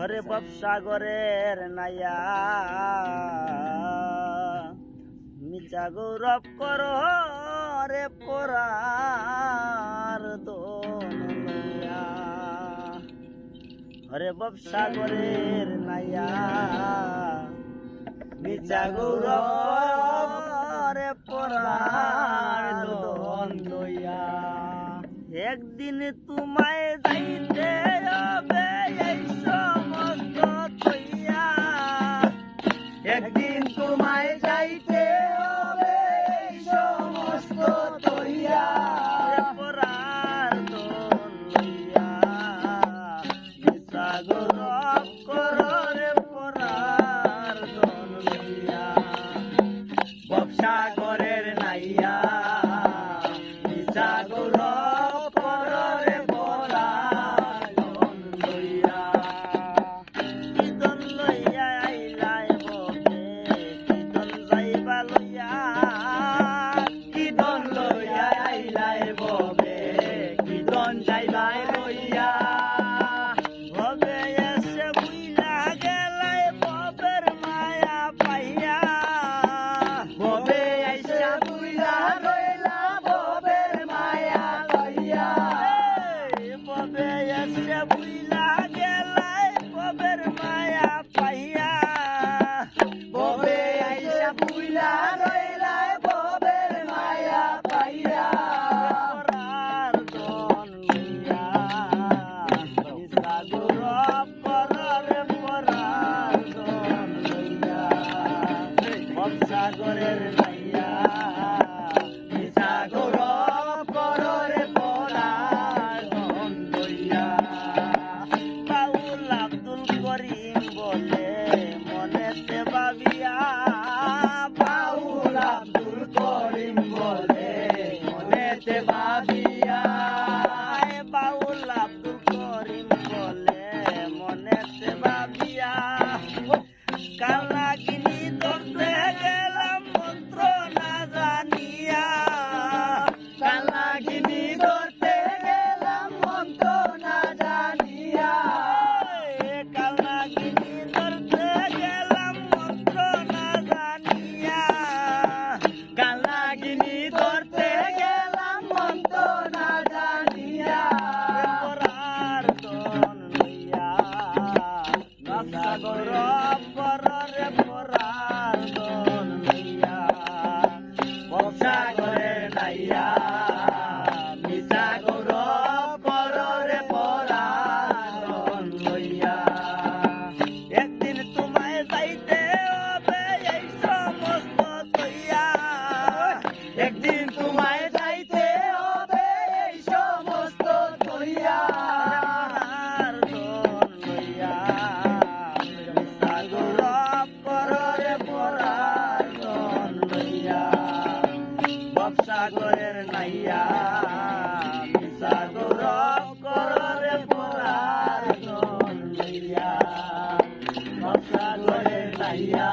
হরে বপসাগরের নাইয়া মিচা গৌরব কর রে পরার দোনিয়া হরে বপসাগরের নাইয়া মিচা গৌরব রে পরার দোনিয়া একদিন তোমায় যাইতে হবে বুইলা গেলাই ববের মায়া পাইয়া। ববে আইসা বুইলা রইলা ববের মায়া পাইয়া। পরার দন লইয়া নিসা গৌরব কররে পরার দন লইয়া বংশাগরের নাইয়া জানিয়া কালাগিনি ধরতে গেলাম, মন্ত্র না জানিয়া। কালাগিনি ধরতে গেলাম, মন্ত্র না জানিয়া। কালাগিনি ধরতে গেলাম, মন্ত্র না জানিয়া। পরার দন লইয়া নকশা গৌরব নাইয়া মিশা গৌরব কররে লইয়া